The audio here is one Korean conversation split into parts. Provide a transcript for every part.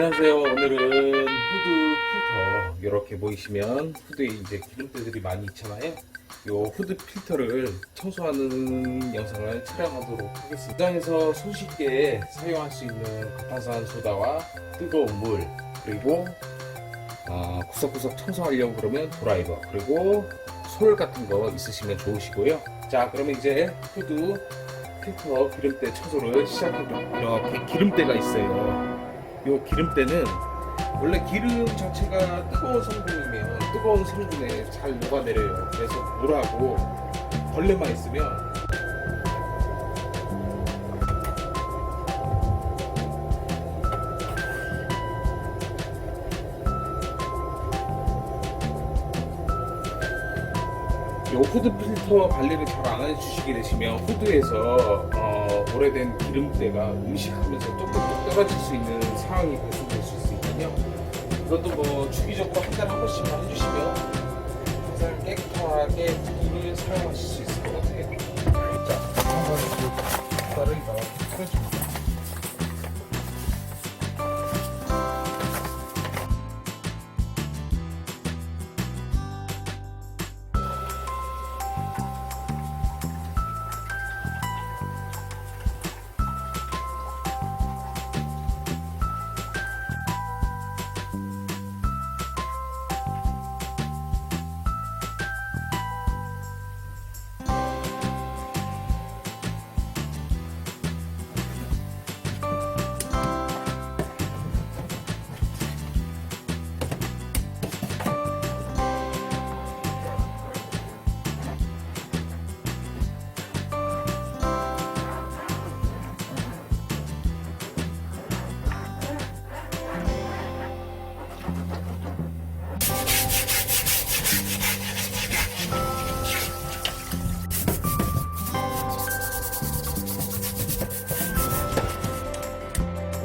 안녕하세요. 오늘은 후드 필터 이렇게 보이시면 후드에 이제 기름때들이 많이 있잖아요. 요 후드 필터를 청소하는 영상을 촬영하도록 하겠습니다. 시장에서 손쉽게 사용할 수 있는 가타산 소다와 뜨거운 물 그리고 아, 구석구석 청소하려고 그러면 드라이버 그리고 솔 같은 거 있으시면 좋으시고요. 자, 그러면 이제 후드 필터 기름때 청소를 시작해볼게요. 이렇게 기름때가 있어요. 요 기름때는 원래 기름 자체가 뜨거운 성분이면 뜨거운 성분에 잘 녹아내려요. 그래서 물하고 벌레만 있으면 요 후드 필터 관리를 잘 안 해주시게 되시면 후드에서 어, 오래된 기름때가 음식하면서 뚝뚝뚝 떨어질 수 있는 상황이 발생될 수 있으니까요. 이것도 뭐 주기적으로 한 달에 한 번씩만 해주시면 항상 깨끗하게 후드를 사용하실 수 있을 것 같아요. 자, 한번 그 따르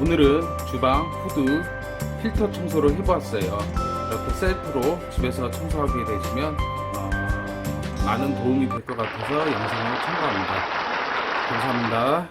오늘은 주방 후드 필터 청소를 해보았어요. 이렇게 셀프로 집에서 청소하게 되시면 어, 많은 도움이 될 것 같아서 영상을 첨가합니다. 감사합니다.